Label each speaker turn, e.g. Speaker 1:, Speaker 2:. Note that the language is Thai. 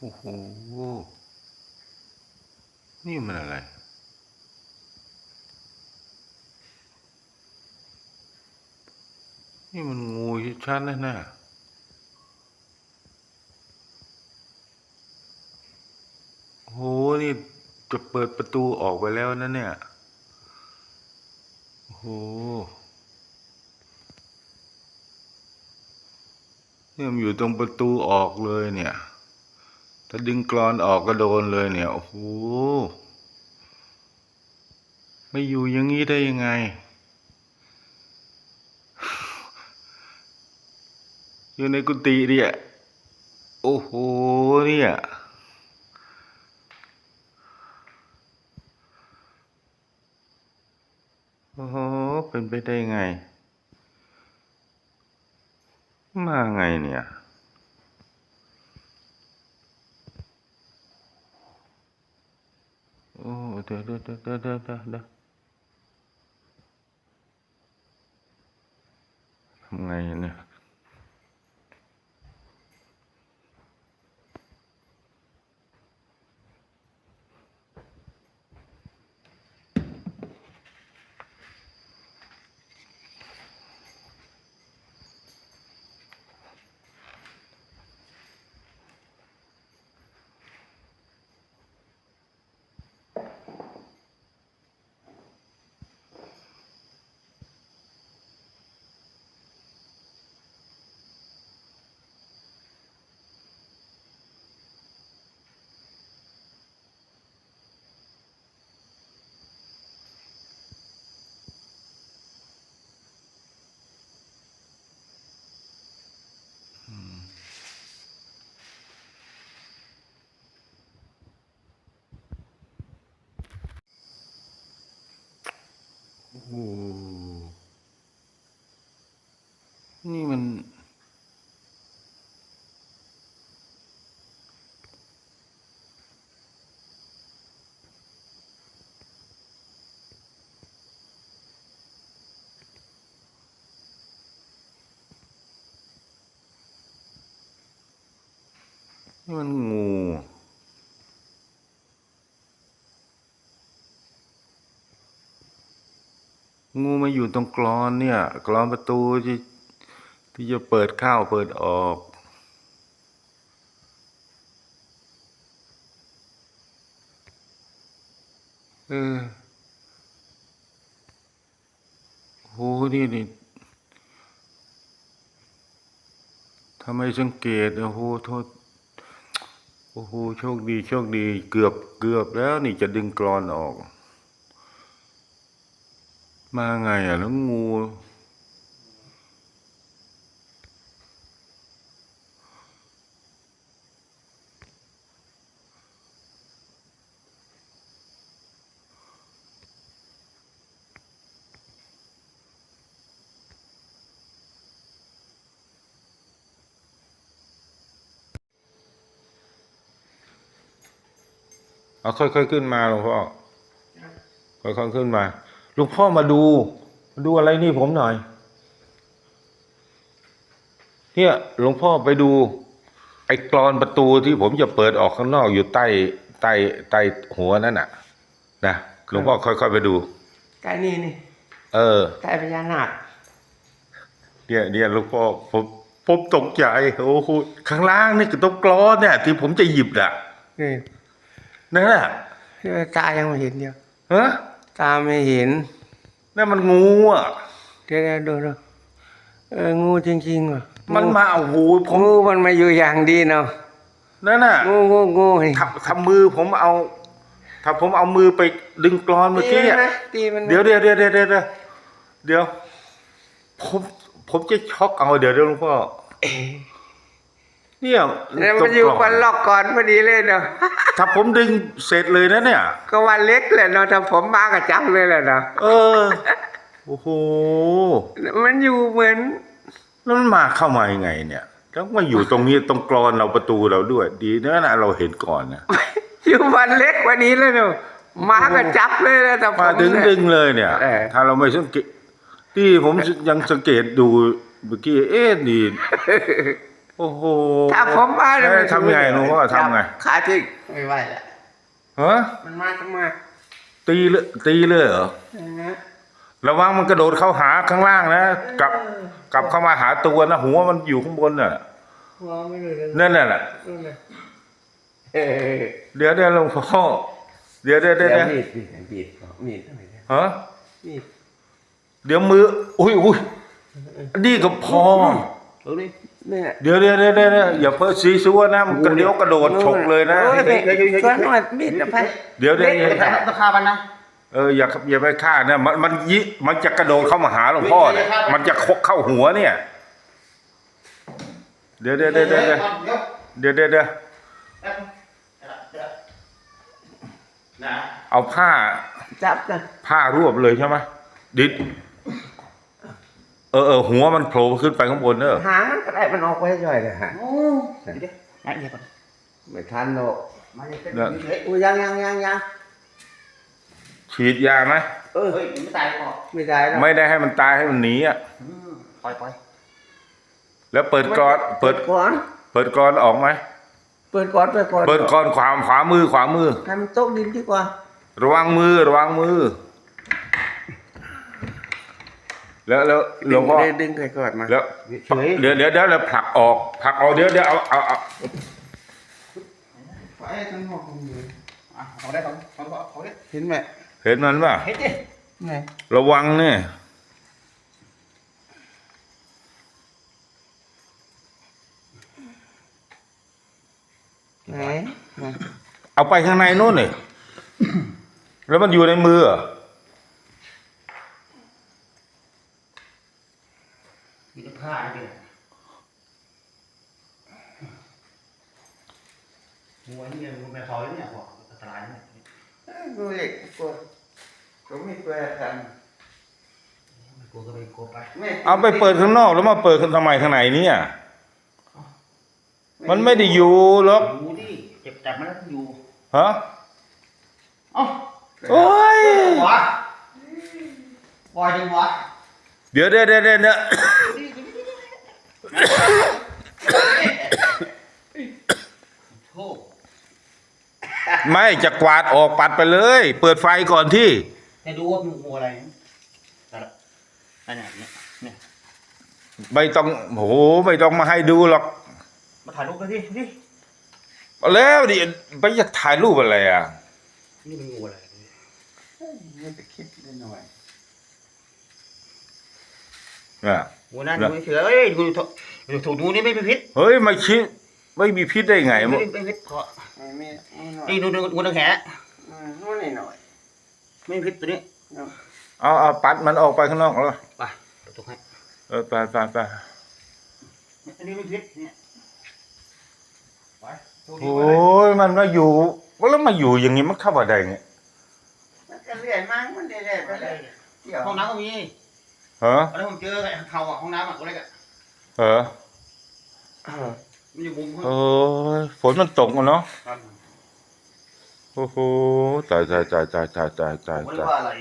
Speaker 1: โอ้โห นี่มันอะไร นี่มันงูชัดๆแน่ๆโอ้โห นี่จะเปิดประตูออกไปแล้วนะเนี่ย โอ้โหเนี่ยมันอยู่ตรงประตูออกเลยเนี่ย ถ้าดึงกรอนออกก็โดนเลยเนี่ย โอ้โห ไม่อยู่อย่างนี้ได้ยังไง อยู่ในกุฏิเนี่ย โอ้โห เนี่ย โอ้โห เป็นไปได้ไง มาไงเนี่ย โอ้ เดี๋ยวเดี๋ยวเดี๋ยวเดี๋ยวเดี๋ยวเดี๋ยวทำไงเนี่ย มันงู งูมาอยู่ตรงกรอนเนี่ยกรอนประตูที่ที่จะเปิดเข้าเปิดออกเออโหนี่นี่ทำไมสังเกตโอ้โหโทษ โอ้โหโชคดีโชคดี เกือบเกือบแล้วนี่จะดึงกรอนออก มาไงอะแล้วงู เอาค่อยๆขึ้นมาหลวงพ่อค่อยๆขึ้นมาหลวงพ่อมาดูมาดูอะไรนี่ผมหน่อย เนี่ยหลวงพ่อไปดู ไอ้กรอนประตูที่ผมจะเปิดออกข้างนอกอยู่ใต้ใต้ใต้หัวนั่นน่ะ นะหลวงพ่อค่อยๆไปดู
Speaker 2: ใกล้นี่นี่
Speaker 1: เออ
Speaker 2: ใกล้พญานาค
Speaker 1: เนี่ยเนี่ยหลวงพ่อผมผมตกใจโอ้โหข้างล่างนี่คือตรงกรอนเนี่ย ที่ผมจะหยิบน่ะ
Speaker 2: นี่
Speaker 1: นั่นน่ะ
Speaker 2: ตายังไม่เห็นเดียว
Speaker 1: ฮะ
Speaker 2: ตาไม่เห็น
Speaker 1: นั่นมันงูอะ
Speaker 2: เดี๋ยวๆดูดูเอองูจริงๆว่ะ
Speaker 1: มันมาโอ้โหผม
Speaker 2: งูมันมาอยู่อย่างดีเนาะ
Speaker 1: นั่นน่ะ
Speaker 2: งูงูงูนี่
Speaker 1: ทำทำมือผมเอาถ้าผมเอามือไปดึงกรอนเมื่อกี้
Speaker 2: ตี
Speaker 1: อะ
Speaker 2: มันนะตีมันนะ
Speaker 1: เดี๋ยวเดี๋ยวเดี๋ยวเดี๋ยวเดี๋ยวเดี๋ยวผมผมจะช็อกเอาเดี๋ยวเดี๋ยวหลวงพ่อ เนี่ย
Speaker 2: แล้วมันอยู่กันล็อกก่อนพอดีเลยเนาะ
Speaker 1: ถ้าผมดึงเสร็จเลยนะเนี่ย
Speaker 2: ก็วันเล็กแหละเนาะถ้าผมมาก็จับเลยแหละเนาะ
Speaker 1: เออโอ้โห
Speaker 2: มันอยู่เหมือน
Speaker 1: แล้วมันมาเข้ามายังไง เนี่ยแล้วมาอยู่ตรงนี้ตรงกรอนเราประตูเราด้วย ดีนะนะเราเห็นก่อนนะ
Speaker 2: อยู่วันเล็กกวันนี้เลยเนาะมาก็จับเลยนะแต่ผม
Speaker 1: มาดึง
Speaker 2: เนี่ย
Speaker 1: ดึงเลยเนี่ย
Speaker 2: เออ
Speaker 1: ถ้าเราไม่สังเกตที่ผมยังสังเกตดูเมื่อกี้เอ๊ะนี่ โอ้โห
Speaker 2: ถ้าผมมาเนี่ย
Speaker 1: เอ้ยทำไงหลวงพ่อทำไง
Speaker 2: ขาทิ้งไม่ไหวแล้ว
Speaker 1: ฮะ
Speaker 2: มันมาทำไม
Speaker 1: ตีเลยตีเลยเหรอ
Speaker 2: นะ
Speaker 1: ระวังมันกระโดดเข้าหาข้างล่างนะกลับกลับเข้ามาหาตัวนะหัวมันอยู่ข้างบนน่ะ
Speaker 2: หัวไม่เลย
Speaker 1: นั่นน่ะแหละ
Speaker 2: เออ
Speaker 1: เดี๋ยวเดี๋ยวหลวงพ่อเดี๋ยวเดี๋ยวเดี๋ยว
Speaker 2: เดี๋
Speaker 1: เดี๋
Speaker 2: ย
Speaker 1: ยวว
Speaker 2: มีดมีดมีดมีดมีด
Speaker 1: ฮะ
Speaker 2: มีด
Speaker 1: เดี๋ยวมือ อุ้ยอุ้ยนี่ก็พอ
Speaker 2: ตรงนี้ เนี่ย
Speaker 1: เดี๋ยวเดี๋ยวเดี๋ยวเดี๋ยวอย่าเพิ่งซีซัวนะมันกระเดี๋ยวกระโดดฉกเลยนะ
Speaker 2: โอ้ไปชวนหน่อยมีดนะไป
Speaker 1: เดี๋ยวเดี๋ยวเดี๋ยว
Speaker 3: ราคามันนะ
Speaker 1: เอออย่าอย่าไปฆ่านะมันมันยิมันจะกระโดดเข้ามาหาหลวงพ่อเนี่ยมันจะคกเข้าหัวเนี่ย เดี๋ยวเดี๋ยวเดี๋ยวเดี๋ยวเดี๋ยวเดี๋ยวเดี๋ยว
Speaker 3: นะ
Speaker 1: เอาผ้า
Speaker 2: จับนะ
Speaker 1: ผ้ารวบเลยใช่ไหมดิดเออเออหัวมันโผล่ขึ้นไปข้างบนเนอะ
Speaker 2: หางมันก็ได้มันออกไปย่อยเลยฮะ
Speaker 3: โอ้เดี๋ยวมาเดี๋ยวก่อน
Speaker 2: ไม่ทันหรอก
Speaker 3: มาเดี๋ยวเป็นเฮ้ย
Speaker 2: อุ้ยยังยังยังยัง
Speaker 1: ฉีดยาไหม
Speaker 2: เออ
Speaker 3: เฮ้ยไม่ตายหรอก
Speaker 2: ไม่ได้แล้ว
Speaker 1: ไม่ได้ให้มันตายให้มันหนีอะ
Speaker 3: อืมปล่อยปล่อย
Speaker 1: แล้วเปิดกรอนเปิด
Speaker 2: ก่อน
Speaker 1: เปิดกรอนออกไหม
Speaker 2: เปิดก่อนเปิดก่อน
Speaker 1: เปิดกรอนขวาขวามือขวามือ
Speaker 2: ให้มันโต๊ะดินดีกว่า
Speaker 1: ระวังมือระวังมือ แล้วแล้วหลวงพ่อ
Speaker 2: ดึดึงไปก่อนมา
Speaker 1: แล้ว
Speaker 2: เฉย
Speaker 1: เดี๋ยวเดี๋ยวเดี๋ยวเราผลักออกผลักออกเดี๋ยวเดี๋ยวเอาเอาเอา
Speaker 2: ไปข้างนอกมันมี
Speaker 3: อะเอาได้ก่อนเอาได้เอาได้
Speaker 2: เห็นไหม
Speaker 1: เห็นมันป่ะ
Speaker 3: เฮ้ยดิ
Speaker 2: ไหน
Speaker 1: ระวังเนี่ย
Speaker 2: ไหนไหน
Speaker 1: เอาไปข้างในนู่นนี่แล้วมันอยู่ในมือเหรอ
Speaker 3: มีแต่ผ้านี่เป็น หัวนี่มันเป็นทอยเนี่ยบอกอันตรายเนี่ย
Speaker 2: ดูเหล็กกดก็ไม่เปิดกัน
Speaker 3: ไม่กลัวก็ไปกลัวไป
Speaker 1: เอาไปเปิดข้างนอกแล้วมาเปิดข้างทำไมข้างในเนี่ย มันไม่ได้อยู่หรอก
Speaker 3: ดูดิเจ็บจับมันแล้วอยู่
Speaker 1: ฮะ
Speaker 3: เอ้า
Speaker 1: โอ้ย
Speaker 3: หัวปล่อยจังหวะ
Speaker 1: เดี๋ยวเดี๋ยวเดี๋ยวเดี๋ยวเดี๋ยว
Speaker 3: โอ้
Speaker 1: ไม่จะกวาดออกปัดไปเลย เปิดไฟก่อนที่
Speaker 3: ให้ดูว่ามันงูอะไรแต่ละอันเนี้ยเนี่ยเนี่ย
Speaker 1: ไม่ต้องโหไม่ต้องมาให้ดูหรอก
Speaker 3: มาถ่ายรูปกันดิดิ
Speaker 1: เอาแล้วดิไปอยากถ่ายรูปอะไรอะ
Speaker 3: นี่เป็นงูอะไร
Speaker 2: ไม่ไปคิดเลยหน่อย
Speaker 1: อะ
Speaker 3: งูนั่นงูเฉยเอ้ยงูถูกถูกงูนี่ไม่มีพิษ
Speaker 1: เฮ้ยไม่คิด ไม่มีพิษได้ไง
Speaker 3: ไม่
Speaker 1: ม
Speaker 3: ไม่พิษเพราะ
Speaker 2: ไม่ไม่ไม่หน่อย
Speaker 3: นี่ดูดูงูตะแข
Speaker 2: อืมนู่นนี่หน่อย
Speaker 3: ไม่มีพิษตัวนี้
Speaker 1: เอาเอาปัดมันออกไปข้างนอกแล้ว
Speaker 3: ไปเดี๋ยวถูกให้
Speaker 1: เออไปไปไป
Speaker 3: อันนี้ไม่พิษเนี่ยไป
Speaker 1: โอ้ยมันมาอยู่แล้วมาอยู่อย่างนี้มันเข้ามาได้ไง
Speaker 2: มันจะเรียนมั้งมันเรียนไปเลยเดี๋ยว
Speaker 3: ห้องน้ำก็มี
Speaker 1: เหรอ
Speaker 3: อันนี้ผมเจอไอ้เขาอะห้องน้ำอะตัวเล็กอะ
Speaker 1: เหรอ
Speaker 2: เออ
Speaker 3: มันอยู่มุม
Speaker 1: โอ้ยฝนมันตกอะเนาะ
Speaker 3: ครับ
Speaker 1: โอ้โหตายตายตายตายตายตายตาย
Speaker 3: ผม
Speaker 1: ตาย
Speaker 3: ว่าอะไร